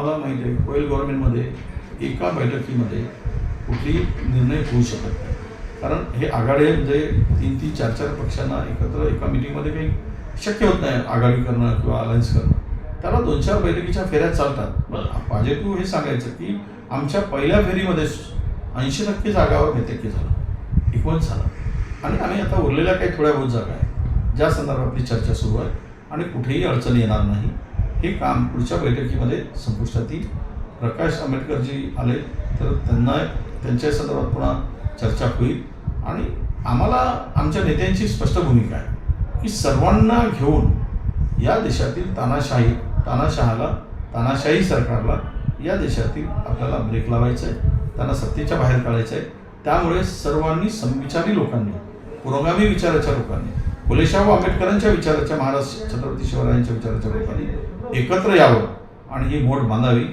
मला माहिती आहे पहिल गव्हर्नमेंटमध्ये एका बैठकीमध्ये कुठलीही निर्णय होऊ शकत नाही. कारण हे आघाडी म्हणजे तीन तीन चार चार पक्षांना एकत्र एका मिटिंगमध्ये काही शक्य होत नाही आघाडी करणं किंवा अलायन्स करणं. त्याला दोन चार बैठकीच्या फेऱ्या चालतात. पण पॉझिटिव्ह हे सांगायचं की आमच्या पहिल्या फेरीमध्ये ऐंशी टक्के जागावर नेतृत्व झालं. एकोणीस झालं. आणि आम्ही आता उरलेल्या काही थोड्या बहुत जागा आहेत. ज्या संदर्भातली चर्चा सुरू आहे. आणि कुठेही अडचण येणार नाही. हे काम पुढच्या बैठकीमध्ये संपुष्टात येईल. प्रकाश आंबेडकरजी आले तर त्यांना त्यांच्या संदर्भात पुन्हा चर्चा होईल. आणि आम्हाला आमच्या नेत्यांची स्पष्ट भूमिका आहे. की सर्वांना घेऊन या देशातील तानाशाही तानाशहाला तानाशाही सरकारला या देशातील आपल्याला ब्रेक लावायचा आहे. त्यांना सत्तेच्या बाहेर काढायचं आहे. त्यामुळे सर्वांनी समविचारी लोकांनी पुरोगामी विचाराच्या लोकांनी फुलेशाह आंबेडकरांच्या विचाराच्या महाराज छत्रपती शिवरायांच्या विचाराच्या लोकांनी एकत्र यावं आणि ही मोठ बांधावी.